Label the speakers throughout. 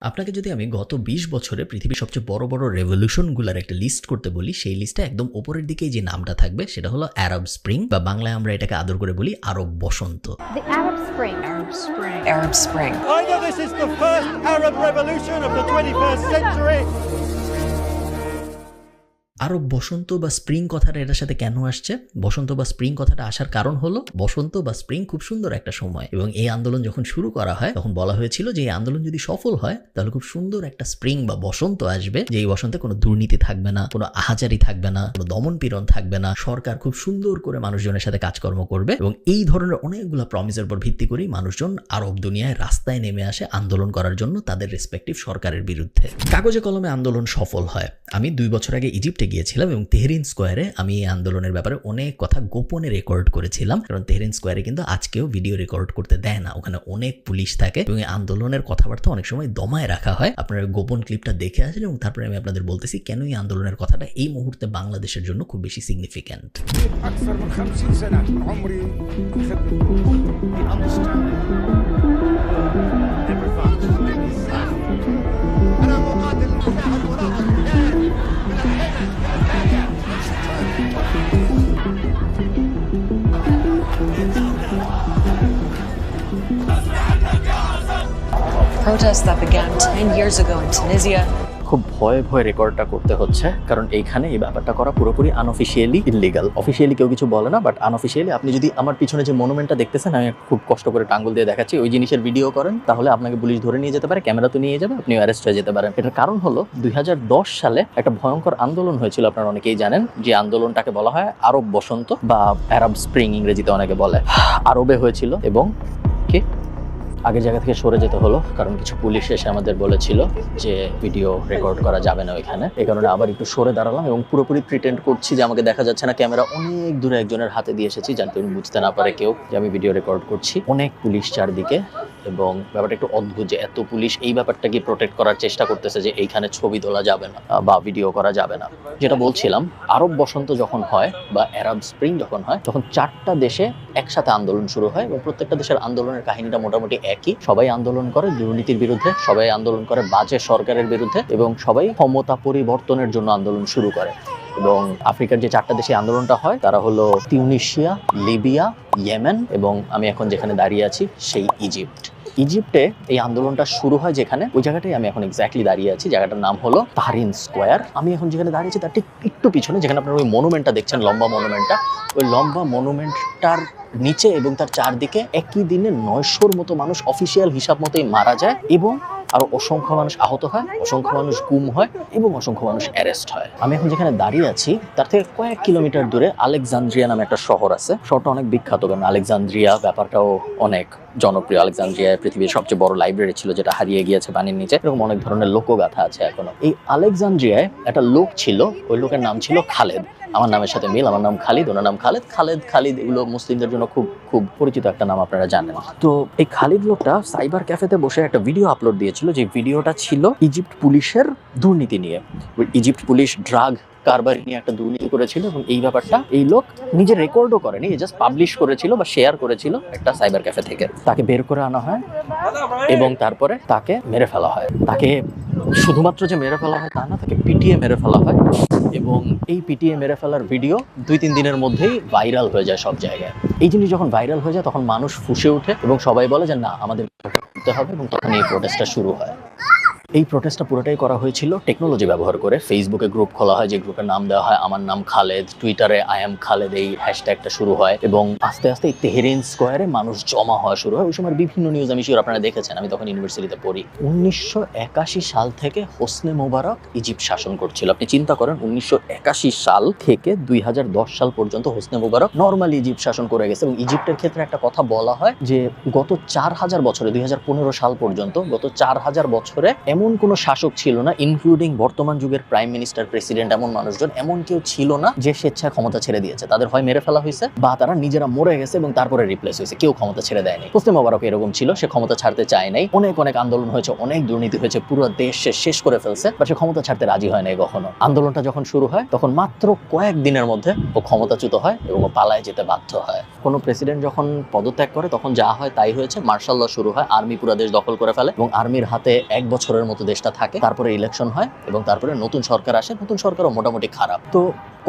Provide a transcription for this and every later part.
Speaker 1: আপনাকে যদি আমি গত ২০ বছরে পৃথিবীর সবচেয়ে বড়, বড় রেভলিউশনগুলোর একটা লিস্ট করতে বলি, সেই লিস্টটা একদম ওপরের দিকেই যে নামটা থাকবে সেটা হলো আরব স্প্রিং বা বাংলায় আমরা এটাকে আদর করে বলি আরব বসন্ত।
Speaker 2: The Arab Spring.
Speaker 3: Arab Spring. Arab Spring.
Speaker 4: Either this is the first Arab revolution of the 21st century.
Speaker 1: আরব বসন্ত বা স্প্রিং কথাটা এটার সাথে কেন আসছে? বসন্ত বা স্প্রিং কথাটা আসার কারণ হলো, বসন্ত বা স্প্রিং খুব সুন্দর একটা সময় এবং এই আন্দোলন যখন শুরু করা হয়, তখন বলা হয়েছিল যে এই আন্দোলন যদি সফল হয়, তাহলে খুব সুন্দর একটা স্প্রিং বা বসন্ত আসবে, যে এই বসন্তে কোনো দুর্নীতি থাকবে না, কোনো আহাজারি থাকবে না, কোনো দমন পীড়ন থাকবে না, সরকার খুব সুন্দর করে মানুষজনের সাথে কাজকর্ম করবে এবং এই ধরনের অনেকগুলো প্রমিসের উপর ভিত্তি করেই মানুষজন আরব দুনিয়ায় রাস্তায় নেমে আসে আন্দোলন করার জন্য তাদের রেসপেক্টিভ সরকারের বিরুদ্ধে। কাগজে কলমে আন্দোলন সফল হয়। আমি দুই বছর আগে ইজিপ্টে গিয়েছিলাম এবং তেহরিন স্কোয়ারে আমি এই আন্দোলনের ব্যাপারে অনেক কথা গোপনে রেকর্ড করেছিলাম কারণ তেহরিন স্কোয়ারে কিন্তু আজকেও ভিডিও রেকর্ড করতে দেয় না ওখানে অনেক পুলিশ থাকে এবং এই আন্দোলনের কথাবার্তা অনেক সময় দমায় রাখা হয় আপনারা গোপন ক্লিপটা দেখে আসেন এবং তারপরে আমি আপনাদের বলতেছি কেন এই আন্দোলনের কথাটা এই মুহূর্তে বাংলাদেশের জন্য খুব বেশি significant
Speaker 5: أكثر من خمسين سنة من عمري
Speaker 3: Protests that began 10 years ago in Tunisia.
Speaker 6: খুব ভয়ে ভয়ে রেকর্ডটা করতে হচ্ছে, কারণ এইখানে এই ব্যাপারটা করা পুরোপুরি আনঅফিসিয়ালি ইলিগাল অফিসিয়ালি কেউ কিছু বলে না বাট আনঅফিসিয়ালি আপনি যদি আমার পিছনে যে মনুমেন্টটা দেখতেছেন, আমি খুব কষ্ট করে টাঙ্গুল দিয়ে দেখাচ্ছি, ওই জিনিসের ভিডিও করেন, তাহলে আপনাকে পুলিশ ধরে নিয়ে যেতে পারে ক্যামেরা তো নিয়ে যাবে আপনি অ্যারেস্ট হয়ে যেতে পারেন। এটার কারণ হলো, দুই হাজার দশ সালে একটা ভয়ঙ্কর আন্দোলন হয়েছিল, আপনারা অনেকেই জানেন, যে আন্দোলনটাকে বলা হয় আরব বসন্ত বা আরব স্প্রিং ইংরেজিতে অনেকে বলে। আরবে হয়েছিল এবং কি? আগের জায়গা থেকে সরে যেতে হলো, কারণ কিছু পুলিশ এসে আমাদের বলেছিল যে ভিডিও রেকর্ড করা যাবে না ওইখানে। এই কারণে আবার একটু সরে দাঁড়ালাম এবং পুরোপুরি প্রিটেন্ড করছি যে আমাকে দেখা যাচ্ছে না। ক্যামেরা অনেক দূরে একজনের হাতে দিয়ে এসেছি যাতে উনি বুঝতে না পারে কেউ যে আমি ভিডিও রেকর্ড করছি। অনেক পুলিশ চারদিকে এবং ব্যাপারটা একটু অদ্ভুত যে এত পুলিশ এই ব্যাপারটাকে প্রোটেক্ট করার চেষ্টা করতেছে যে এইখানে ছবি তোলা যাবে না, বা ভিডিও করা যাবে না। যেটা বলছিলাম, আরব বসন্ত যখন হয় বা অ্যারাব স্প্রিং যখন হয়, তখন চারটা দেশে একসাথে আন্দোলন শুরু হয় এবং প্রত্যেকটা দেশের আন্দোলনের কাহিনীটা মোটামুটি একই। সবাই আন্দোলন করে দুর্নীতির বিরুদ্ধে, সবাই আন্দোলন করে বাজে সরকারের বিরুদ্ধে এবং সবাই ক্ষমতা পরিবর্তনের জন্য আন্দোলন শুরু করে। এবং আফ্রিকার যে চারটা দেশে আন্দোলনটা হয়, তারা হলো তিউনিশিয়া, লিবিয়া, ইয়েমেন এবং আমি এখন যেখানে দাঁড়িয়ে আছি সেই ইজিপ্ট। ইজিপ্টে এই আন্দোলনটা শুরু হয় যেখানে, ওই জায়গাটাই আমি এখন এক্স্যাক্টলি দাঁড়িয়ে আছি, জায়গাটার নাম হলো তাহরিন স্কোয়ার। আমি এখন যেখানে দাঁড়িয়েছি তার ঠিক একটু পিছনে, যেখানে আপনার ওই মনুমেন্টটা দেখছেন, লম্বা মনুমেন্টটা ওই লম্বা মনুমেন্টটার নিচে এবং তার চারদিকে একই দিনে নয়শোর মতো মানুষ অফিসিয়াল হিসাব মতোই মারা যায় এবং আরও অসংখ্য মানুষ আহত হয়, অসংখ্য মানুষ গুম হয় এবং অসংখ্য মানুষ অ্যারেস্ট হয়। আমি এখন যেখানে দাঁড়িয়ে আছি, তার থেকে কয়েক কিলোমিটার দূরে আলেকজান্দ্রিয়া নামে একটা শহর আছে। শহরটা অনেক বিখ্যাত, কারণ আলেকজান্দ্রিয়া ব্যাপারটাও অনেক জনপ্রিয় আলেকজান্দ্রিয়ায় পৃথিবীর সবচেয়ে বড় লাইব্রেরি ছিল যেটা হারিয়ে গিয়েছে পানির নিচে। এরকম অনেক ধরনের লোকগাথা আছে এখনও। এই আলেকজান্দ্রিয়ায় একটা লোক ছিল, ওই লোকের নাম ছিল খালেদ। আমার নামের সাথে মিল, আমার নাম খালিদ, ওনার নাম খালেদ। খালেদ, খালিদ এগুলো মুসলিমদের জন্য খুব খুব পরিচিত একটা নাম আপনারা জানেন। তো এই খালিদ লোকটা সাইবার ক্যাফেতে বসে একটা ভিডিও আপলোড দিয়েছিল, যে ভিডিওটা ছিল ইজিপ্ট পুলিশের দুর্নীতি নিয়ে। ইজিপ্ট পুলিশ ড্রাগ কারবারি নিয়ে একটা দুর্নীতি করেছিল এবং এই ব্যাপারটা এই লোক নিজে রেকর্ডও করেনি জাস্ট পাবলিশ করেছিল বা শেয়ার করেছিল একটা সাইবার ক্যাফে থেকে। তাকে বের করে আনা হয় এবং তারপরে তাকে মেরে ফেলা হয়। তাকে শুধুমাত্র যে মেরে ফেলা হয় তা না, তাকে পিটিয়ে মেরে ফেলা হয় এবং এই পিটিয়ে মেরে ফেলার ভিডিও দুই তিন দিনের মধ্যেই ভাইরাল হয়ে যায় সব জায়গায়। এই জিনিস যখন ভাইরাল হয়ে যায়, তখন মানুষ ফুসে ওঠে এবং সবাই বলে যে, না, আমাদের করতে হবে এবং তখন এই প্রোটেস্টটা শুরু হয়। এই প্রোটেস্টটা পুরোটাই করা হয়েছিল টেকনোলজি ব্যবহার করে। ফেসবুকে গ্রুপ খোলা হয়, যে গ্রুপের নাম দেওয়া হয়, আমার নাম খালেদ টুইটারে আই এম খালেদ এই হ্যাশট্যাগটা শুরু হয় এবং আস্তে আস্তে তেহরিন স্কোয়ারে মানুষ জমা হওয়া শুরু হয়। ওই সময় বিভিন্ন নিউজ আমি শিওর আপনারা দেখেছেন, আমি তখন ইউনিভার্সিটিতে পড়ি। উনিশশো একাশি সাল থেকে হোসনে মোবারক ইজিপ্ট শাসন করছিল। আপনি চিন্তা করেন, উনিশশো একাশি সাল থেকে দুই হাজার দশ সাল পর্যন্ত হোসনে মোবারক নর্মালি ইজিপ্ট শাসন করে গেছে এবং ইজিপ্টের ক্ষেত্রে একটা কথা বলা হয় যে, গত চার হাজার বছরে, দুই হাজার পনেরো সাল পর্যন্ত গত চার হাজার বছরে এমন কোনো শাসক ছিল না ইনক্লুডিং বর্তমান যুগের প্রাইম মিনিস্টার প্রেসিডেন্ট এমন মানুষজন, এমন কেউ ছিল না যে স্বেচ্ছায় ক্ষমতা ছেড়ে দিয়েছে। তাদের হয় মেরে ফেলা হয়েছে বা তারা নিজেরা মরে গেছে এবং তারপরে রিপ্লেস হয়েছে। কেউ ক্ষমতা ছেড়ে দেয়নি। হোসনে মোবারক এরকম ছিল, সে ক্ষমতা ছাড়তে চায় নাই। অনেক অনেক আন্দোলন হয়েছে, অনেক দুর্নীতি হয়েছে, পুরো দেশ সে শেষ করে ফেলছে বা সে ক্ষমতা ছাড়তে রাজি হয় নাই কখনো। আন্দোলনটা যখন শুরু হয়, তখন মাত্র কয়েক দিনের মধ্যে ও ক্ষমতাচ্যুত হয় এবং ও পালায় যেতে বাধ্য হয়। কোনো প্রেসিডেন্ট যখন পদত্যাগ করে, তখন যা হয় তাই হয়েছে। মার্শাল শুরু হয় আর্মি পুরো দেশ দখল করে ফেলে এবং আর্মির হাতে এক বছরের মতো দেশটা থাকে, তারপরে ইলেকশন হয় এবং তারপরে নতুন সরকার আসে, নতুন সরকারও মোটামুটি খারাপ। তো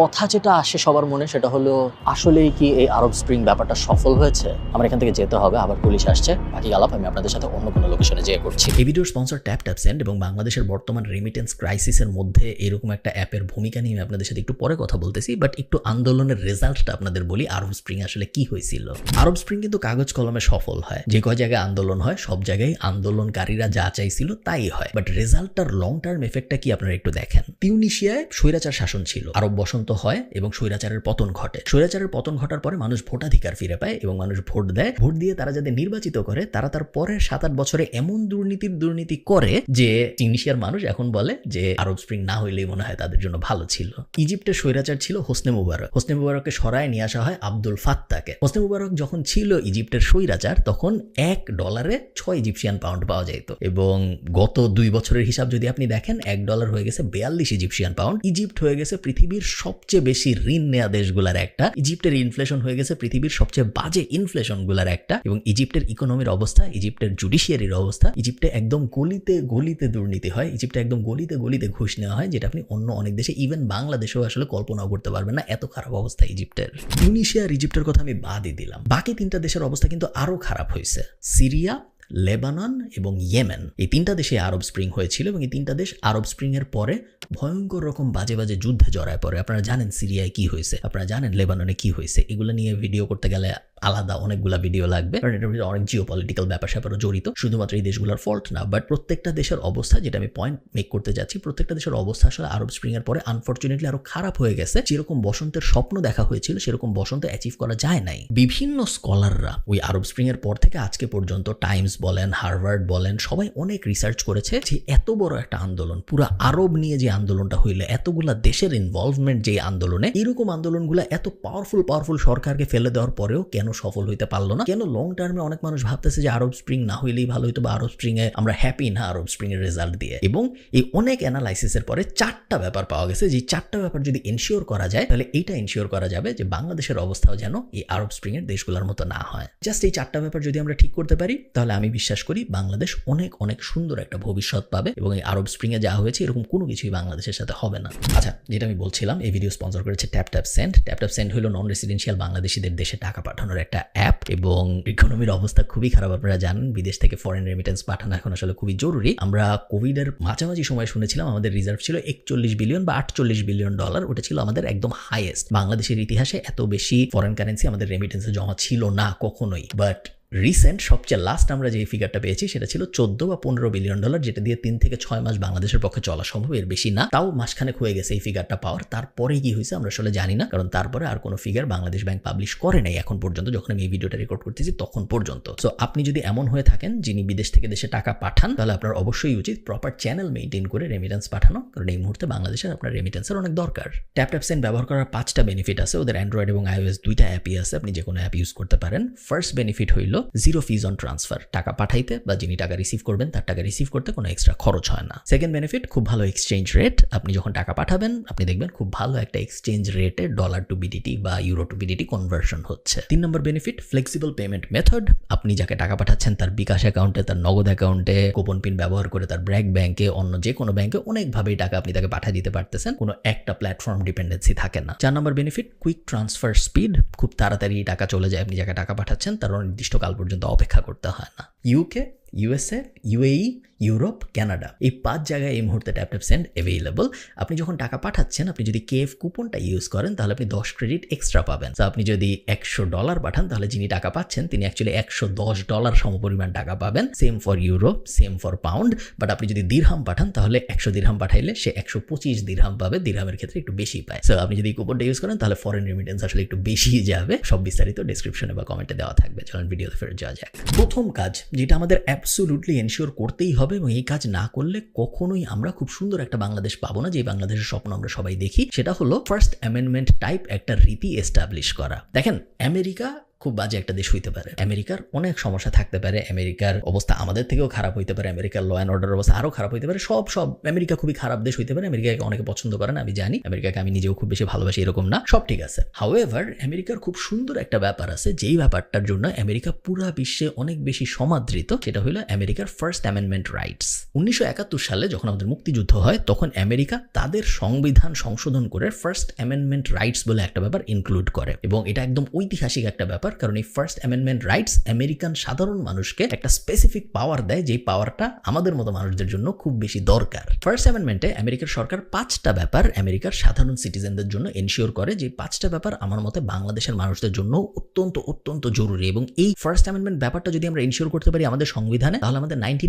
Speaker 6: কথা যেটা আসে সবার মনে সেটা হলো, আসলেই কি এই আরব স্প্রিং ব্যাপারটা সফল হয়েছে? আমার এখান থেকে যেতে হবে, আবার পুলিশ আসছে। বাকি আলাপ আমি আপনাদের সাথে অন্য কোনো লোকেশনে যেয়ে করছি।
Speaker 1: এই ভিডিওর স্পন্সর ট্যাপ ট্যাপ সেন্ড এবং বাংলাদেশের বর্তমান রেমিটেন্স ক্রাইসিসের মধ্যে এরকম একটা অ্যাপের ভূমিকা নিয়ে আমি আপনাদের সাথে একটু পরে কথা বলতেছি বাট একটু আন্দোলনের রেজাল্টটা আপনাদের বলি, আরব স্প্রিং আসলে কি হয়েছিল? আরব স্প্রিং কিন্তু কাগজ কলমে সফল হয়। যে কয় জায়গায় আন্দোলন হয়, সব জায়গায় আন্দোলনকারীরা যা চাইছিল তাই হয়। বাট রেজাল্টটার লং টার্ম এফেক্টটা কি আপনারা একটু দেখেন? তিউনিশিয়ায় স্বৈরাচার শাসন ছিল। আরব বসন্ত হয় এবং স্বৈরাচারের পতন ঘটে। স্বৈরাচারের পতন ঘটার পরে মানুষ ভোটাধিকার ফিরে পায় এবং মানুষ ভোট দেয়। ভোট দিয়ে তারা যাদের নির্বাচিত করে, তারা তার পরের সাত আট বছরে এমন দুর্নীতির দুর্নীতি করে যে তিউনিশিয়ার মানুষ এখন বলে যে আরব স্প্রিং না হইলেই মনে হয় তাদের জন্য ভালো ছিল। ইজিপ্টের স্বৈরাচার ছিল হোসনে মুবারক। হোসনে মুবারককে সরায় নিয়ে আসা হয় আব্দুল ফাত্তাকে। হোসনে মুবারক যখন ছিল ইজিপ্টের স্বৈরাচার, তখন এক ডলারে ছয় ইজিপশিয়ান পাউন্ড পাওয়া যেত এবং গত দুই বছরের হিসাব যদি আপনি দেখেন, এক ডলার হয়ে গেছে বেয়াল্লিশ ইজিপশিয়ান পাউন্ড। ইজিপ্ট হয়ে গেছে পৃথিবীর সবচেয়ে বেশি ঋণ নেওয়া দেশগুলার একটা। ইজিপ্টের ইনফ্লেশন হয়ে গেছে পৃথিবীর সবচেয়ে বাজে ইনফ্লেশনগুলার একটা এবং ইজিপ্টের ইকোনমির অবস্থা, ইজিপ্টের জুডিশিয়ারির অবস্থা, ইজিপ্টে একদম গলিতে গলিতে দুর্নীতি হয়, ইজিপ্টে একদম গলিতে গলিতে ঘুষ নেওয়া হয়, যেটা আপনি অন্য অনেক দেশে ইভেন বাংলাদেশেও আসলে কল্পনাও করতে পারবেন না, এত খারাপ অবস্থা ইজিপ্টের। ইউনিশিয়া ইজিপ্টের কথা আমি বাদই দিলাম। বাকি তিনটা দেশের অবস্থা কিন্তু আরও খারাপ হয়েছে। সিরিয়া লেবানন এবং ইয়েমেন। এই তিনটা দেশে আরব স্প্রিং হয়েছিল এবং এই তিনটা দেশ আরব স্প্রিংয়ের পরে ভয়ঙ্কর রকম বাজে বাজে যুদ্ধে জড়ায় পড়ে। আপনারা জানেন সিরিয়ায় কি হয়েছে, আপনারা জানেন লেবাননে কি হয়েছে। এগুলো নিয়ে ভিডিও করতে গেলে আলাদা অনেকগুলা ভিডিও লাগবে। কারণ এটার অনেক জিও পলিটিক্যাল ব্যাপার স্যাপারও জড়িত। শুধুমাত্র এই দেশগুলোর ফল্ট না বাট প্রত্যেকটা দেশের অবস্থা যেটা আমি পয়েন্ট মেক করতে যাচ্ছি, প্রত্যেকটা দেশের অবস্থা আসলে আরব স্প্রিং এর পরে আনফর্চুনেটলি আরও খারাপ হয়ে গেছে। যেরকম বসন্তের স্বপ্ন দেখা হয়েছিল, সেরকম বসন্ত অ্যাচিভ করা যায় নাই। বিভিন্ন স্কলাররা ওই আরব স্প্রিং এর পর থেকে আজকে পর্যন্ত টাইমস বলেন হার্ভার্ড বলেন, সবাই অনেক রিসার্চ করেছে যে এত বড় একটা আন্দোলন, পুরো আরব নিয়ে যে আন্দোলনটা হইলে, এতগুলা দেশের ইনভলভমেন্ট যে আন্দোলনে, এরকম আন্দোলনগুলো এত পাওয়ারফুল পাওয়ারফুল সরকারকে ফেলে দেওয়ার পরেও কেন সফল হইতে পারল না? কেন লং টার্মে অনেক মানুষ ভাবতেছে যে আরব স্প্রিং না হইলেই ভালো হইতো বা আরব স্প্রিং এ আমরা হ্যাপি না আরব স্প্রিং এর রেজাল্ট দিয়ে? এবং এই অনেক অ্যানালাইসিসের পরে চারটা ব্যাপার পাওয়া গেছে। যে চারটা ব্যাপার যদি এনশিওর করা যায়, তাহলে এইটা এনশিওর করা যাবে যে বাংলাদেশের অবস্থাও যেন এই আরব স্প্রিং এর দেশগুলোর মতো না হয়। জাস্ট এই চারটা ব্যাপার যদি আমরা ঠিক করতে পারি, তাহলে আমি বিশ্বাস করি বাংলাদেশ অনেক অনেক সুন্দর একটা ভবিষ্যৎ পাবে এবং এই আরব স্প্রিং এ যা হয়েছে এরকম কোনো কিছুই বাংলাদেশের সাথে হবে না। আচ্ছা যেটা আমি বলছিলাম, এই ভিডিও স্পন্সর করেছে tap tap send tap tap send হলো নন রেসিডেন্সিয়াল বাংলাদেশিদের দেশে টাকা পাঠানোর একটা অ্যাপ এবং ইকোনমির অবস্থা খুবই খারাপ। আপনারা জানেন, বিদেশ থেকে ফরেন রেমিটেন্স পাঠানো এখন আসলে খুবই জরুরি। আমরা কোভিড এর মাঝামাঝি সময় শুনেছিলাম, আমাদের রিজার্ভ ছিল একচল্লিশ বিলিয়ন বা আটচল্লিশ বিলিয়ন ডলার ওটা ছিল আমাদের একদম হাইয়েস্ট বাংলাদেশের ইতিহাসে এত বেশি ফরেন কারেন্সি আমাদের রেমিটেন্সে জমা ছিল না কখনোই। বাট রিসেন্ট সবচেয়ে লাস্ট আমরা যে ফিগারটা পেয়েছি সেটা ছিল চোদ্দ বা পনেরো বিলিয়ন ডলার যেটা দিয়ে তিন থেকে ছয় মাস বাংলাদেশের পক্ষে চলা সম্ভব, এর বেশি না। তাও মাসখানেক হয়ে গেছে এই ফিগারটা পাওয়ার। তারপরে কি হয়েছে আমরা আসলে জানি না, কারণ তারপরে আর কোনো ফিগার বাংলাদেশ ব্যাংক পাবলিশ করে নাই এখন পর্যন্ত, যখন আমি এই ভিডিওটা রেকর্ড করতেছি তখন পর্যন্ত। সো আপনি যদি এমন হয়ে থাকেন যিনি বিদেশ থেকে দেশে টাকা পাঠান, তাহলে আপনার অবশ্যই উচিত প্রপার চ্যানেল মেনটেন করে রেমিটেন্স পাঠানো, কারণ এই মুহূর্তে বাংলাদেশের আপনার রেমিটেন্সের অনেক দরকার। ট্যাপ ট্যাপ সেন্ড ব্যবহার করার পাঁচটা বেনিফিট আছে, ওদের অ্যান্ড্রয়েড এবং আইওএস দুইটা অ্যাপই আছে, আপনি যে কোনো অ্যাপ ইউজ করতে পারেন। ফার্স্ট বেনিফিট হইল জিরো ফিজ অন ট্রান্সফার টাকা পাঠাইতে বা যিনি টাকা রিসিভ করবেন, তার টাকা রিসিভ করতে কোনো এক্সট্রা খরচ হয় না। সেকেন্ড বেনিফিট খুব ভালো এক্সচেঞ্জ রেট আপনি যখন টাকা পাঠাবেন, আপনি দেখবেন খুব ভালো একটা এক্সচেঞ্জ রেটে ডলার টু বিডিটি বা ইউরো টু বিডিটি কনভার্সন হচ্ছে। তিন নম্বর বেনিফিট ফ্লেক্সিবল পেমেন্ট মেথড আপনি যাকে টাকা পাঠাচ্ছেন, তার বিকাশ অ্যাকাউন্টে তার নগদ অ্যাকাউন্টে গোপন পিন ব্যবহার করে তার ব্র্যাক ব্যাংকে, অন্য যে কোনো ব্যাংকে অনেকভাবেই টাকা আপনি তাকে পাঠিয়ে দিতে পারতেছেন। কোনো একটা প্ল্যাটফর্ম ডিপেন্ডেন্সি থাকে না। চার নম্বর বেনিফিট কুইক ট্রান্সফার স্পিড খুব তাড়াতাড়ি টাকা চলে যায় আপনি যাকে টাকা পাঠাচ্ছেন তার অনির্দিষ্ট কাল পর্যন্ত অপেক্ষা করতে হয় না। UK USA UAE Europe Canada এই পাঁচ জায়গায় এই মুহূর্তে ট্যাপ ট্যাপ সেন্ড অ্যাভেলেবল আপনি যখন টাকা পাঠাচ্ছেন, আপনি যদি কেএফ কুপনটা ইউজ করেন, তাহলে আপনি দশ ক্রেডিট এক্সট্রা পাবেন। তো আপনি যদি একশো ডলার পাঠান, তাহলে যিনি টাকা পাচ্ছেন, তিনি অ্যাকচুয়ালি একশো দশ ডলার সমপরিমাণ টাকা পাবেন। Same for euro same for pound but আপনি যদি দিরহাম পাঠান, তাহলে একশো দিরহাম পাঠাইলে সে একশো পঁচিশ দিরহাম পাবে। দিরহামের ক্ষেত্রে একটু বেশি পায়। সো আপনি যদি কুপনটা ইউজ করেন, তাহলে ফরেন রেমিটেন্স আসলে একটু বেশি যাবে। সব বিস্তারিত ডিসক্রিপশনে বা কমেন্টে দেওয়া থাকবে। চলেন ভিডিওতে ফেরত যাওয়া যাক। প্রথম কাজ যেটা আমাদের অ্যাবসোলুটলি এনশিওর করতেই হবে এবং এই কাজ না করলে কখনোই আমরা খুব সুন্দর একটা বাংলাদেশ পাবো না, যে বাংলাদেশের স্বপ্ন আমরা সবাই দেখি। সেটা হলো ফার্স্ট অ্যামেন্ডমেন্ট টাইপ একটা রীতি এস্টাবলিশ করা। দেখেন আমেরিকা খুব বাজে একটা দেশ হইতে পারে। আমেরিকার অনেক সমস্যা থাকতে পারে। আমেরিকার অবস্থা আমাদের থেকেও খারাপ হইতে পারে। আমেরিকার ল অ্যান্ড অর্ডার অবস্থা আরও খারাপ হইতে পারে। সব সব, আমেরিকা খুবই খারাপ দেশ হইতে পারে। আমেরিকাকে অনেকে পছন্দ করে না আমি জানি। আমেরিকাকে আমি নিজেও খুব বেশি ভালোবাসি, এরকম না। সব ঠিক আছে। হাউএভার আমেরিকার খুব সুন্দর একটা ব্যাপার আছে, যেই ব্যাপারটার জন্য আমেরিকা পুরা বিশ্বে অনেক বেশি সমাদৃত, সেটা হলো আমেরিকার ফার্স্ট অ্যামেন্ডমেন্ট রাইটস উনিশশো একাত্তর সালে যখন আমাদের মুক্তিযুদ্ধ হয়, তখন আমেরিকা তাদের সংবিধান সংশোধন করে ফার্স্ট অ্যামেন্ডমেন্ট রাইটস বলে একটা ব্যাপার ইনক্লুড করে। এবং এটা একদম ঐতিহাসিক একটা ব্যাপার। কারণ এই ফার্স্ট অ্যামেন্ডমেন্ট রাইটস আমেরিকান সাধারণ মানুষকে একটা স্পেসিফিক পাওয়ার দেয়, যেই পাওয়ারটা আমাদের মতো মানুষদের জন্য খুব বেশি দরকার। ফার্স্ট অ্যামেন্ডমেন্টে আমেরিকার সরকার পাঁচটা ব্যাপার আমেরিকার সাধারণ সিটিজেনদের জন্য এনশিওর করে যে পাঁচটা ব্যাপার আমার মতে বাংলাদেশের মানুষদের জন্য অত্যন্ত অত্যন্ত জরুরি। এবং এই ফার্স্ট অ্যামেন্ডমেন্ট ব্যাপারটা যদি আমরা এনশিওর করতে পারি আমাদের সংবিধানে, তাহলে আমাদের নাইনটি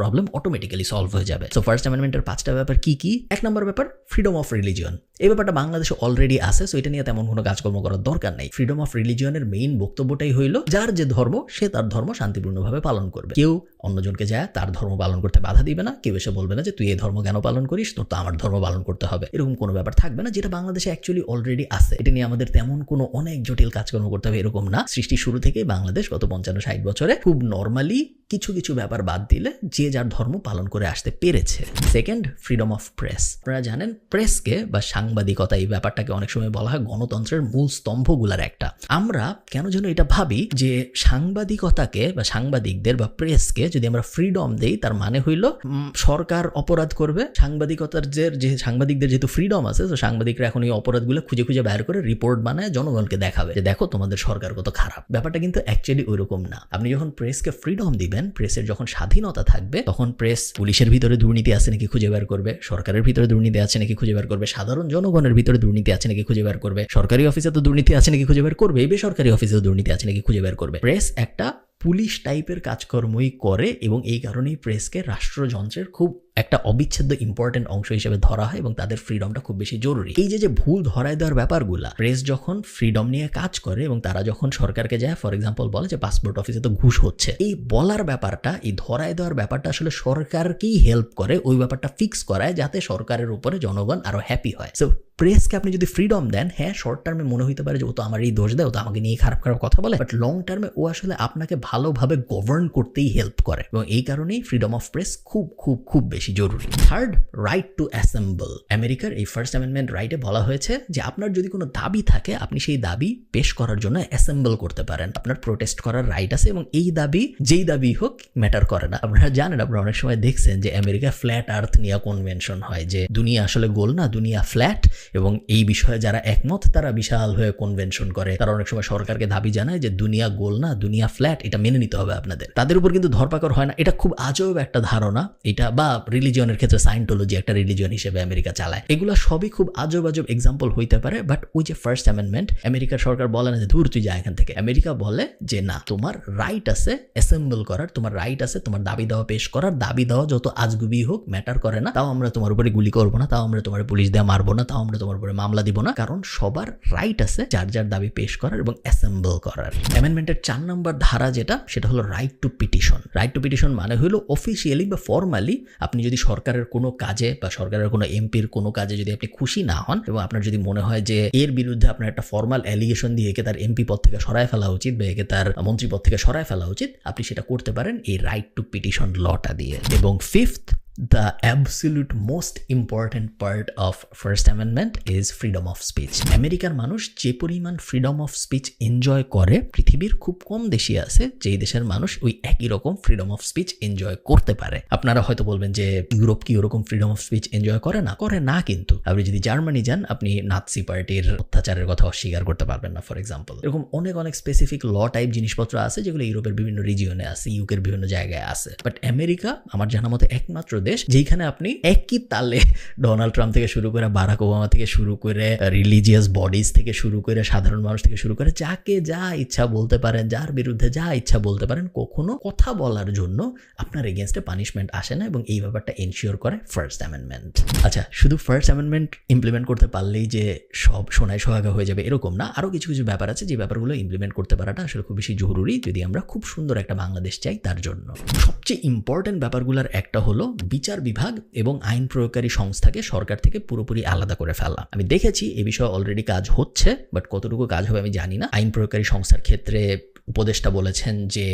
Speaker 1: প্রবলেম অটোমেটিক্যালি সলভ হয়ে যাবে। সো ফার্স্ট অ্যামেন্ডমেন্টের পাঁচটা ব্যাপার কি কি? এক নম্বর ব্যাপার ফ্রিডম অফ রিলিজিয়ন এই ব্যাপারটা বাংলাদেশে অলরেডি আছে সো এটা নিয়ে তেমন কোনো কাজকর্ম করার দরকার নেই। ফ্রিডম অফ রিলিজিয়নের মেইন বক্তব্যটাই হইল, যার যে ধর্ম, সে তার ধর্ম শান্তিপূর্ণভাবে পালন করবে। কেউ অন্যজনকে যায়, তার ধর্ম পালন করতে বাধা দিবে না। কেউ এসে বলবে না যে, তুই এই ধর্ম কেন পালন করিস? তোর তো আমার ধর্ম পালন করতে হবে। এরকম কোনো ব্যাপার থাকবে না, যেটা বাংলাদেশে অ্যাকচুয়ালি অলরেডি আছে। এটা নিয়ে আমাদের তেমন কোনো অনেক জটিল কাজকর্ম করতে হবে এরকম না। সৃষ্টি শুরু থেকে বাংলাদেশ গত পঞ্চান্ন ষাট বছরে খুব নর্মালি কিছু কিছু ব্যাপার বাদ দিলে যে যার ধর্ম পালন করে আসতে পেরেছে। সেকেন্ড ফ্রিডম অফ প্রেস আপনারা জানেন প্রেসকে বা সাংবাদিকতা এই ব্যাপারটাকে অনেক সময় বলা হয় গণতন্ত্রের মূল স্তম্ভগুলার একটা। আমরা কেন যেন এটা ভাবি যে সাংবাদিকতাকে বা সাংবাদিকদের বা প্রেসকে যদি আমরা ফ্রিডম দেই, তার মানে হইল সরকার অপরাধ করবে। সাংবাদিকতার যে যে সাংবাদিকদের যেহেতু ফ্রিডম আছে তো সাংবাদিকরা এখন এই অপরাধগুলো খুঁজে খুঁজে বের করে রিপোর্ট বানায়, জনগণকে দেখাবে যে দেখো তোমাদের সরকার কত খারাপ। ব্যাপারটা কিন্তু অ্যাকচুয়ালি ওইরকম না। আপনি যখন প্রেসকে ফ্রিডম দিবেন প্রেসের যখন স্বাধীনতা থাকবে, তখন প্রেস পুলিশের ভিতরে দুর্নীতি আছে নাকি খুঁজে বের করবে, সরকারের ভিতরে দুর্নীতি আছে নাকি খুঁজে বের করবে, সাধারণ জনগণের ভিতরে দুর্নীতি আছে নাকি খুঁজে বের করবে, সরকারি অফিসে তো দুর্নীতি আছে নাকি খুঁজে বের করবে বেসরকারি অফিসেও দুর্নীতি আছে নাকি খুঁজে বের করবে। প্রেস একটা পুলিশ টাইপের কাজকর্মই করে এবং এই কারণেই প্রেসকে রাষ্ট্রযন্ত্রের খুব একটা অবিচ্ছেদ্য ইম্পর্টেন্ট অংশ হিসেবে ধরা হয় এবং তাদের ফ্রিডমটা খুব বেশি জরুরি। এই যে ভুল ধরায় দেওয়ার ব্যাপারগুলা প্রেস যখন ফ্রিডম নিয়ে কাজ করে এবং তারা যখন সরকারকে যায় ফর এক্সাম্পল বলে যে পাসপোর্ট অফিসে তো ঘুষ হচ্ছে, এই বলার ব্যাপারটা, এই ধরায় দেওয়ার ব্যাপারটা আসলে সরকারকেই হেল্প করে, ওই ব্যাপারটা ফিক্স করায় যাতে সরকারের উপরে জনগণ আরও হ্যাপি হয়। সো প্রেসকে আপনি যদি ফ্রিডম দেন হ্যাঁ শর্ট টার্মে মনে হইতে পারে যে ও তো আমার এই দোষ দেয়, ও তো আমাকে নিয়ে খারাপ খারাপ কথা বলে বাট লং টার্মে ও আসলে আপনাকে ভালোভাবে গভর্ন করতেই হেল্প করে এবং এই কারণেই ফ্রিডম অফ প্রেস খুব খুব খুব বেশি। জরুরি। থার্ড রাইট টু অ্যাসেম্বল আমেরিকার এই ফার্স্ট অ্যামেন্ডমেন্ট রাইটে বলা হয়েছে যে, আপনার যদি কোনো দাবি থাকে, আপনি সেই দাবি পেশ করার জন্য অ্যাসেম্বল করতে পারেন। আপনার প্রোটেস্ট করার রাইট আছে এবং এই দাবি, যেই দাবি হোক ম্যাটার করে না। আপনারা জানেন, আপনারা অনেক সময় দেখছেন যে, আমেরিকা ফ্ল্যাট আর্থ নিয়ে কনভেনশন হয় যে, দুনিয়া আসলে গোল না, দুনিয়া ফ্ল্যাট এবং এই বিষয়ে যারা একমত, তারা বিশাল হয়ে কনভেনশন করে। তারা অনেক সময় সরকারকে দাবি জানায় যে, দুনিয়া গোল না, দুনিয়া ফ্ল্যাট এটা মেনে নিতে হবে আপনাদের। তাদের উপর কিন্তু ধরপাকড় হয় না। এটা খুব আজব একটা ধারণা। এটা বা রিলিজিয়নের ক্ষেত্রে সাইন্টোলজি একটা রিলিজিয়ন হিসেবে আমেরিকা চালায়। এগুলো সবই খুব আজব আজব এক্সাম্পল হইতে পারে বাট ওই যে ফার্স্ট অ্যামেন্ডমেন্ট আমেরিকার সরকার বলে না যে দূর তুই যা এখান থেকে। আমেরিকা বলে যে, না, তোমার রাইট আছে অ্যাসেম্বল করার, তোমার রাইট আছে, তোমার দাবি দেওয়া পেশ করার, দাবি দেওয়া যত আজগুবি হোক ম্যাটার করে না। তাও আমরা তোমার উপরে গুলি করব না, তাও আমরা তোমার পুলিশ দিয়ে মারবো না, তাও আমরা তোমার উপরে মামলা দিব না। কারণ সবার রাইট আছে যার যার দাবি পেশ করার এবং অ্যাসেম্বল করার। অ্যামেন্ডমেন্টের চার নম্বর ধারা যেটা, সেটা হলো right to petition right to petition মানে হলো অফিসিয়ালি বা ফর্মালি আপনি যদি সরকারের কোনো কাজে বা সরকারের কোনো এমপির কোনো কাজে যদি আপনি খুশি না হন এবং আপনার যদি মনে হয় যে এর বিরুদ্ধে আপনার একটা ফর্মাল অ্যালিগেশন দিয়ে একে তার এমপি পদ থেকে সরায় ফেলা উচিত বা একে তার মন্ত্রী পদ থেকে সরায় ফেলা উচিত, আপনি সেটা করতে পারেন এই রাইট টু পিটিশন লটা দিয়ে। এবং fifth the absolute most important part of first amendment is freedom of speech আমেরিকার মানুষ যে পরিমাণ ফ্রিডম অফ স্পিচ এনজয় করে, পৃথিবীর খুব কম দেশই আছে যেই দেশের মানুষ ওই একই রকম ফ্রিডম অফ স্পিচ এনজয় করতে পারে। আপনারা হয়তো বলবেন যে, ইউরোপ কি ওরকম ফ্রিডম অফ স্পিচ এনজয় করে না? করে না কিন্তু। আপনি যদি জার্মানি যান, আপনি নাৎসি পার্টির অত্যাচারের কথা অস্বীকার করতে পারবেন না ফর এক্সাম্পল এরকম অনেক অনেক স্পেসিফিক ল টাইপ জিনিসপত্র আছে যেগুলো ইউরোপের বিভিন্ন রিজিয়নে আছে ইউকের বিভিন্ন জায়গায় আছে। বাট আমেরিকা আমার জানা মতে, একমাত্র দেশ যেখানে আপনি একই তালে ডোনাল্ড ট্রাম্প থেকে শুরু করে বারাক ওবামা থেকে শুরু করে রিলিজিয়াস বডিজ থেকে শুরু করে সাধারণ মানুষ থেকে শুরু করে যাকে যা ইচ্ছা বলতে পারেন, যার বিরুদ্ধে যা ইচ্ছা বলতে পারেন, কখনো কথা বলার জন্য আপনার এগেনস্টে পানিশমেন্ট আসে না এবং এই ব্যাপারটা এনশিওর করে ফার্স্ট অ্যামেন্ডমেন্ট আচ্ছা শুধু ফার্স্ট অ্যামেন্ডমেন্ট ইমপ্লিমেন্ট করতে পারলেই যে সব সোনায় সোহাগা হয়ে যাবে এরকম না আরও কিছু কিছু ব্যাপার আছে যে ব্যাপারগুলো ইমপ্লিমেন্ট করতে পারাটা আসলে খুব বেশি জরুরি যদি আমরা খুব সুন্দর একটা বাংলাদেশ চাই তার জন্য। সবচেয়ে ইম্পর্টেন্ট ব্যাপারগুলোর একটা হলো বিচার বিভাগ এবং আইন প্রয়োগকারী সংস্থাকে সরকার থেকে পুরোপুরি আলাদা করে ফেলা আমি দেখেছি এ বিষয়ে অলরেডি কাজ হচ্ছে বাট কতটুকু কাজ হবে আমি জানি না। আইন প্রয়োগকারী সংস্থার ক্ষেত্রে উপদেষ্টা বলেছেন যে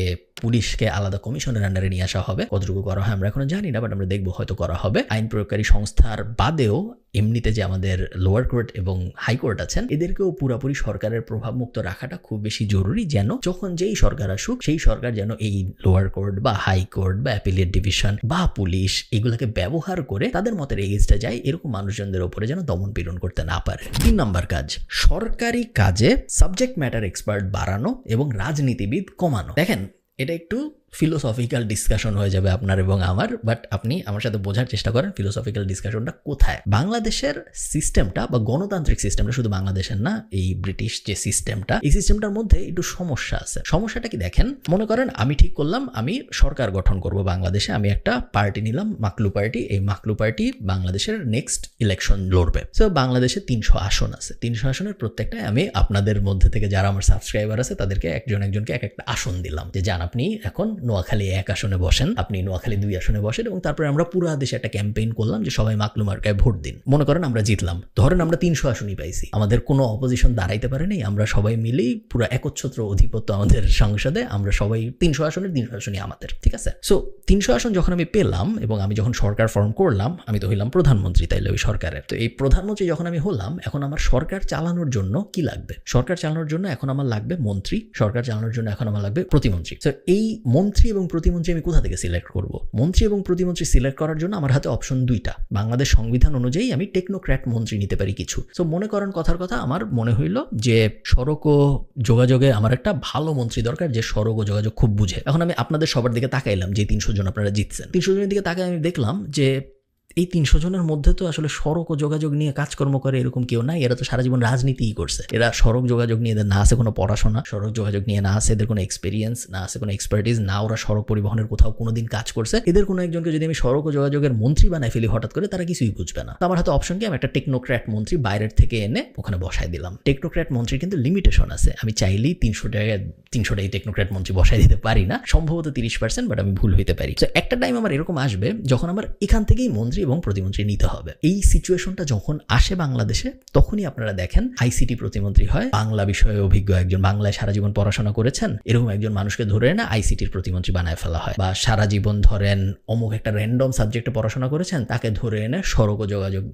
Speaker 1: পুলিশকে আলাদা কমিশনের আন্ডারে নিয়ে আসা হবে। কতটুকু করা হয় আমরা এখনও জানি না বাট আমরা দেখব হয়তো করা হবে। আইন প্রয়োগকারী সংস্থার বাদেও এমনিতে যে আমাদের লোয়ার কোর্ট এবং হাইকোর্ট আছেন, এদেরকেও পুরোপুরি সরকারের প্রভাব মুক্ত রাখাটা খুব বেশি জরুরি যেন যখন যেই সরকার আসুক, সেই সরকার যেন এই লোয়ার কোর্ট বা হাইকোর্ট বা অ্যাপিলেট ডিভিশন বা পুলিশ এগুলোকে ব্যবহার করে তাদের মতের এগেজটা যায়, এরকম মানুষজনদের ওপরে যেন দমন পীড়ন করতে না পারে। তিন নম্বর কাজ, সরকারি কাজে সাবজেক্ট ম্যাটার এক্সপার্ট বাড়ানো এবং রাজনীতিবিদ কমানো। দেখেন, এটা একটু ফিলোসফিক্যাল ডিসকাশন হয়ে যাবে আপনার এবং আমার বাট আপনি আমার সাথে বোঝার চেষ্টা করেন ফিলোসফিক্যাল ডিসকাশনটা কোথায়। বাংলাদেশের সিস্টেমটা বা গণতান্ত্রিক সিস্টেমটা শুধু বাংলাদেশের না, এই ব্রিটিশ যে সিস্টেমটা এই সিস্টেমটার মধ্যে একটু সমস্যা আছে। সমস্যাটা কি দেখেন? মনে করেন আমি ঠিক করলাম, আমি সরকার গঠন করব বাংলাদেশে, আমি একটা পার্টি নিলাম, মাকলু পার্টি এই মাকলু পার্টি বাংলাদেশের নেক্সট ইলেকশন লড়বে। তো বাংলাদেশে তিনশো আসন আছে। তিনশো আসনের প্রত্যেকটায় আমি আপনাদের মধ্যে থেকে যারা আমার সাবস্ক্রাইবার আছে, তাদেরকে একজন একজনকে এক একটা আসন দিলাম। যে যান আপনি এখন নোয়াখালী এক আসনে বসেন, আপনি নোয়াখালী দুই আসনে বসেন এবং তারপরে আমরা পুরো দেশে একটা ক্যাম্পেইন করলাম যে সবাই মাকলু মার্কায় ভোট দিন। মনে করেন আমরা জিতলাম। ধরেন আমরা তিনশো আসনই পাইছি। আমাদের কোনো অপোজিশন দাঁড়াইতে পারেনি আমরা সবাই মিলেই পুরো একচ্ছত্র অধিপত্য আমাদের সংসদে আমরা সবাই তিনশো আসনের তিনশো আসনই আমাদের, ঠিক আছে? সো তিনশো আসন যখন আমি পেলাম এবং আমি যখন সরকার ফর্ম করলাম, আমি তো হইলাম প্রধানমন্ত্রী তাইলে ওই সরকারের। তো এই প্রধানমন্ত্রী যখন আমি হলাম, এখন আমার সরকার চালানোর জন্য কি লাগবে? সরকার চালানোর জন্য এখন আমার লাগবে মন্ত্রী, সরকার চালানোর জন্য এখন আমার লাগবে প্রতিমন্ত্রী। তো এই মন্ত্রী এবং প্রতিমন্ত্রী আমি কোথা থেকে সিলেক্ট করব? মন্ত্রী এবং প্রতিমন্ত্রী সিলেক্ট করার জন্য আমার হাতে অপশন দুইটা। বাংলাদেশ সংবিধান অনুযায়ী আমি টেকনোক্র্যাট মন্ত্রী নিতে পারি কিছু। সো মনে করেন কথার কথা, আমার মনে হইল যে সড়ক ও যোগাযোগে আমার একটা ভালো মন্ত্রী দরকার, যে সড়ক ও যোগাযোগ খুব বুঝে। এখন আমি আপনাদের সবার দিকে তাকাইলাম, যে তিনশো জন আপনারা জিতছেন। তিনশো জনের দিকে তাকাই আমি দেখলাম যে এই তিনশো জনের মধ্যে তো আসলে সড়ক ও যোগাযোগ নিয়ে কাজকর্ম করে এরকম কেউ নাই। এরা তো সারা জীবন রাজনীতিই করছে। এরা সড়ক যোগাযোগ নিয়ে এদের না আছে কোনো পড়াশোনা, সড়ক যোগাযোগ নিয়ে না আছে এদের কোনো এক্সপিরিয়েন্স না আছে কোনো এক্সপার্টিস না ওরা সড়ক পরিবহনের কোথাও কোনোদিন কাজ করছে। এদের কোনো একজনকে যদি আমি সড়ক ও যোগাযোগের মন্ত্রী বানাই ফেলি হঠাৎ করে, তারা কিছুই বুঝবে না। আমার হাতে অপশন কি? আমি একটা টেকনোক্র্যাট মন্ত্রী বাইরের থেকে এনে ওখানে বসাই দিলাম। টেকনোক্র্যাট মন্ত্রীর কিন্তু লিমিটেশন আছে। আমি চাইলেই তিনশো টাকা তিনশোটাই টেকনোক্র্যাট মন্ত্রী বসাই দিতে পারি না। সম্ভবত তিরিশ পার্সেন্ট বাট আমি ভুল হইতে পারি। তো একটা টাইম আমার এরকম আসবে, যখন আমার এখান থেকেই মন্ত্রী এবং প্রতিমন্ত্রী নিতে হবে। এই সিচুয়েশনটা যখন আসে বাংলাদেশে, তখনই আপনারা দেখেন আইসিটি প্রতিমন্ত্রী হয়। বাংলা বিষয়ে অভিজ্ঞ একজন, বাংলায় সারা জীবন পড়াশোনা করেছেন, এরকম একজন মানুষকে ধরে না আইসিটির প্রতিমন্ত্রী বানায় ফেলা হয়। বা সারা জীবন ধরেন অমুক একটা র্যান্ডম সাবজেক্টে পড়াশোনা করেছেন, তাকে ধরে এনে সড়ক ও যোগাযোগ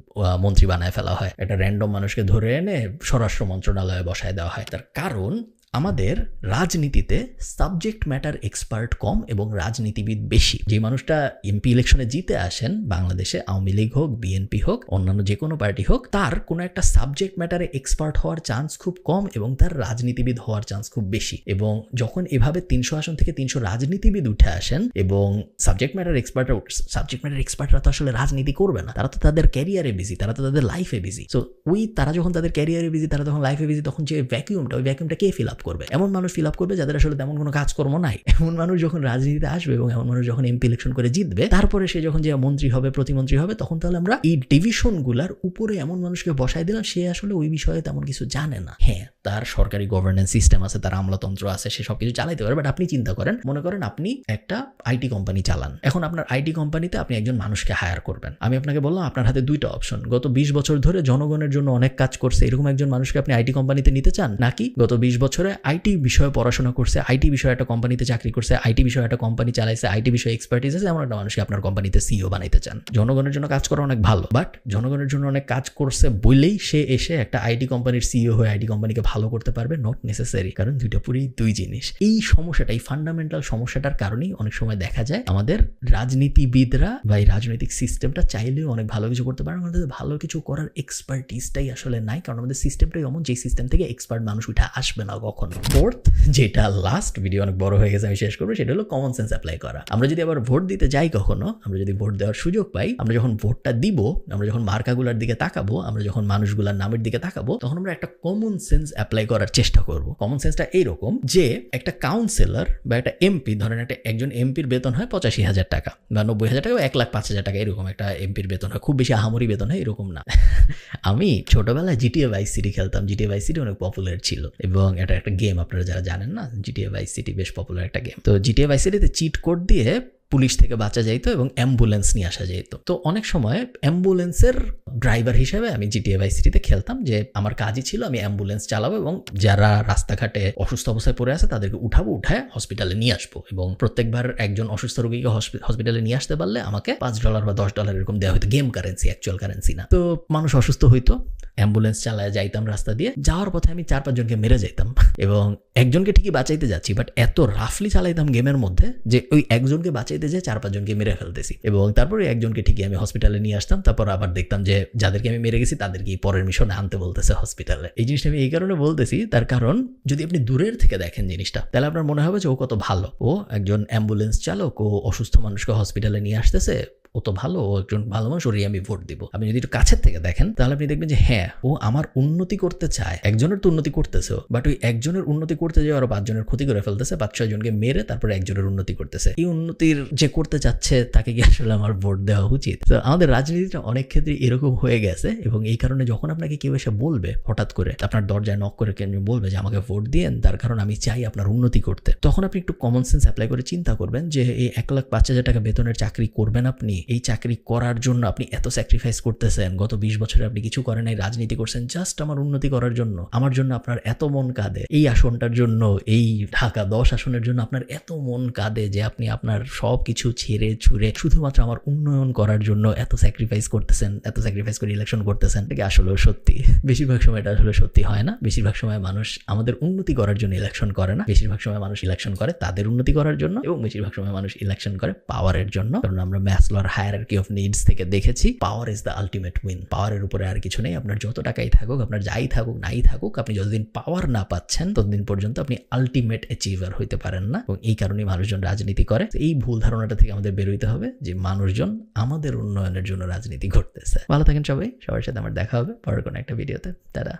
Speaker 1: মন্ত্রী বানায় ফেলা হয়। একটা র্যান্ডম মানুষকে ধরে এনে স্বরাষ্ট্র মন্ত্রণালয়ে বসায় দেওয়া হয়। তার কারণ আমাদের রাজনীতিতে সাবজেক্ট ম্যাটার এক্সপার্ট কম এবং রাজনীতিবিদ বেশি। যে মানুষটা এমপি ইলেকশনে জিতে আসেন, বাংলাদেশে আওয়ামী লীগ হোক বিএনপি হোক, অন্যান্য যে কোনো পার্টি হোক, তার কোনো একটা সাবজেক্ট ম্যাটারে এক্সপার্ট হওয়ার চান্স খুব কম এবং তার রাজনীতিবিদ হওয়ার চান্স খুব বেশি। এবং যখন এভাবে তিনশো আসন থেকে তিনশো রাজনীতিবিদ উঠে আসেন এবং subject matter expert subject matter এক্সপার্টরা তো আসলে রাজনীতি করবে না, তারা তো তাদের ক্যারিয়ারে বিজি তারা তো তাদের লাইফে বিজি সো ওই তারা যখন তাদের ক্যারিয়ারে বিজি তারা যখন লাইফে বিজি তখন যে ভ্যাকিউমটা ওই ভ্যাকিউমটা কে ফিল আপ করবে। এমন মানুষ ফিল আপ করবে যাদের আসলে তেমন কোনো কাজকর্ম নাই। এমন মানুষ যখন রাজনীতিতে আসবে এবং এমন মানুষ যখন এমপি ইলেকশন করে জিতবে, তারপরে সে যখন যে মন্ত্রী হবে, প্রতিমন্ত্রী হবে, তখন তাহলে আমরা এই ডিভিশনগুলার উপরে এমন মানুষকে বসাই দিলাম, সে আসলে ওই বিষয়ে তেমন কিছু জানে না। হ্যাঁ। তার সরকারি গভর্নেন্স সিস্টেম আছে, তার আমলাতন্ত্র আছে, সে সব কিছু চালাইতে পারে বাট আপনি চিন্তা করেন, মনে করেন আপনি একটা আইটি কোম্পানি চালান। এখন আপনার আইটি কোম্পানিতে আপনি একজন মানুষকে হায়ার করবেন। আমি আপনাকে বললাম, আপনার হাতে দুইটা অপশন গত বিশ বছর ধরে জনগণের জন্য অনেক কাজ করছে, এরকম একজন মানুষকে আপনি আইটি কোম্পানিতে নিতে চান? নাকি গত বিশ বছরে আইটি বিষয়ে পড়াশোনা করছে আইটি বিষয়ে একটা কোম্পানিতে চাকরি করছে আইটি বিষয়ে একটা কোম্পানি চালাইছে আইটি বিষয়ে এক্সপার্টিস আছে, এমন একটা মানুষকে আপনার কোম্পানিতে সিও বানাইতে চান? জনগণের জন্য কাজ করা অনেক ভালো বাট জনগণের জন্য অনেক কাজ করছে বলেই সে এসে একটা আইটি কোম্পানির সিইও হয়ে আইটি কোম্পানিকে ভালো করতে পারবে নট নেসেসারি কারণ দুইটা পুরি, দুই জিনিস। এই সমস্যাটা এই ফান্ডামেন্টাল সমস্যাটার কারণেই অনেক সময় দেখা যায়, আমাদের রাজনীতিবিদরা বা এই রাজনৈতিক সিস্টেমটা চাইলেও অনেক ভালো কিছু করতে পারে, আমাদের ভালো কিছু করার এক্সপার্টিসটাই আসলে নাই, কারণ আমাদের সিস্টেমটাই এমন যে সিস্টেম থেকে এক্সপার্ট মানুষ উঠে আসবে না কখনো। ফোর্থ যেটা লাস্ট ভিডিও অনেক বড় হয়ে গেছে, আমি শেষ করব, সেটা হলো কমন সেন্স অ্যাপ্লাই করা। আমরা যদি আবার ভোট দিতে যাই কখনো, আমরা যদি ভোট দেওয়ার সুযোগ পাই, আমরা যখন ভোটটা দিব, আমরা যখন মার্কাগুলার দিকে তাকাবো, আমরা যখন মানুষগুলার নামের দিকে তাকাবো, তখন আমরা একটা কমন সেন্স অ্যাপ্লাই করার চেষ্টা করব। কমন সেন্সটা এইরকম যে একটা কাউন্সিলর বা একটা এমপি ধরেন একটা একজন এমপির বেতন হয় পঁচাশি হাজার টাকা বা নব্বই হাজার টাকা, এক লাখ পাঁচ হাজার টাকা, এরকম একটা এমপির বেতন হয়। খুব বেশি আহামরি বেতন হয়, এরকম না। আমি ছোটবেলায় জিটিএ ভাইস সিটি খেলতাম। জিটিএ ভাইস সিটি অনেক পপুলার ছিল এবং এটা একটা গেম আপনারা যারা জানেন না জিটিএ ভাইস সিটি বেশ পপুলার একটা গেম তো জিটিএ ভাইস সিটিতে চিট কোড দিয়ে পুলিশ থেকে বাঁচা যাইতো এবং অ্যাম্বুলেন্স নিয়ে আসা যেত তো অনেক সময় অ্যাম্বুলেন্সের ড্রাইভার হিসেবে আমি জিটিএ ভাই সিটিতে খেলতাম যে আমার কাজই ছিল আমি অ্যাম্বুলেন্স চালাবো এবং যারা রাস্তাঘাটে অসুস্থ অবস্থায় পড়ে আছে তাদেরকে উঠাবো, উঠায় হসপিটালে নিয়ে আসব এবং প্রত্যেকবার একজন অসুস্থ রোগীকে হসপিটালে নিয়ে আসতে পারলে আমাকে পাঁচ ডলার বা দশ ডলার এরকম দেওয়া হতো গেম কারেন্সি অ্যাকচুয়াল কারেন্সি না। তো মানুষ অসুস্থ হইতো, অ্যাম্বুলেন্স চালায় যাইতাম রাস্তা দিয়ে, যাওয়ার পথে আমি চার পাঁচজনকে মেরে যাইতাম এবং একজনকে ঠিকই বাঁচাইতে যাচ্ছি বাট এত রাফলি চালাইতাম গেমের মধ্যে যে ওই একজনকে বাঁচাইতে যে চার পাঁচজনকে মেরে ফেলতেছি। এবং তারপরে একজনকে ঠিকই আমি হসপিটালে নিয়ে আসতাম, তারপর আবার দেখতাম যে যাদেরকে আমি মেরে গেছি তাদেরকে পরের মিশনে আনতে বলতেছে হসপিটালে এই জিনিসটা আমি এই কারণে বলতেছি, তার কারণ যদি আপনি দূরের থেকে দেখেন জিনিসটা, তাহলে আপনার মনে হবে যে ও কত ভালো। ও একজন অ্যাম্বুলেন্স চালক, ও অসুস্থ মানুষকে হসপিটালে নিয়ে আসতেছে ও তো ভালো, ও একজন ভালো মানুষ, ওরই আমি ভোট দিব। আপনি যদি একটু কাছের থেকে দেখেন, তাহলে আপনি দেখবেন যে হ্যাঁ ও আমার উন্নতি করতে চায়। একজনের তো উন্নতি করতেছে বাট ওই একজনের উন্নতি করতে যাওয়া আরও পাঁচজনের ক্ষতি করে ফেলতেছে পাঁচ ছয় জনকে মেরে তারপরে একজনের উন্নতি করতেছে। এই উন্নতির যে করতে চাচ্ছে, তাকে কি আসলে আমার ভোট দেওয়া উচিত? তো আমাদের রাজনীতিটা অনেক ক্ষেত্রে এরকম হয়ে গেছে এবং এই কারণে যখন আপনাকে কেউ এসে বলবে, হঠাৎ করে আপনার দরজায় নক করে কেন বলবে যে, আমাকে ভোট দিয়েন, তার কারণ আমি চাই আপনার উন্নতি করতে। তখন আপনি একটু কমন সেন্স অ্যাপ্লাই করে চিন্তা করবেন যে, এই এক লাখ পাঁচ হাজার টাকা বেতনের চাকরি করবেন আপনি? এই চাকরি করার জন্য আপনি এত স্যাক্রিফাইস করতেছেন, গত বিশ বছরে আপনি কিছু করেন নাই, রাজনীতি করছেন জাস্ট আমার উন্নতি করার জন্য, আমার জন্য আপনার এত মন কাঁদে, এই আসনটার জন্য, এই ঢাকা দশ আসনের জন্য আপনার এত মন কাঁদে যে আপনি আপনার সব কিছু ছেড়ে ছুড়ে শুধুমাত্র আমার উন্নয়ন করার জন্য এত স্যাক্রিফাইস করতেছেন, এত স্যাক্রিফাইস করে ইলেকশন করতেছেন। এটা কি আসলেও সত্যি? বেশিরভাগ সময় এটা আসলে সত্যি হয় না। বেশিরভাগ সময় মানুষ আমাদের উন্নতি করার জন্য ইলেকশন করে না। বেশিরভাগ সময় মানুষ ইলেকশন করে তাদের উন্নতি করার জন্য এবং বেশিরভাগ সময় মানুষ ইলেকশন করে পাওয়ারের জন্য। কারণ আমরা ম্যাসলর হায়ারার্কি অফ নিডস থেকে দেখেছি power is the ultimate win পাওয়ারের উপরে আর কিছু নেই, আপনার যত টাকাই থাকুক, আপনার যাই থাকুক, নাই থাকুক, আপনি যতদিন পাওয়ার না পাচ্ছেন, ততদিন পর্যন্ত আপনি আলটিমেট অ্যাচিভার হইতে পারেন না। এবং এই কারণেই মানুষজন রাজনীতি করে। এই ভুল ধারণাটা থেকে আমাদের বেরোইতে হবে যে, মানুষজন আমাদের উন্নয়নের জন্য রাজনীতি করতেছে। ভালো থাকেন সবাই, সবার সাথে আমার দেখা হবে পরের কোনো একটা ভিডিওতে দাদা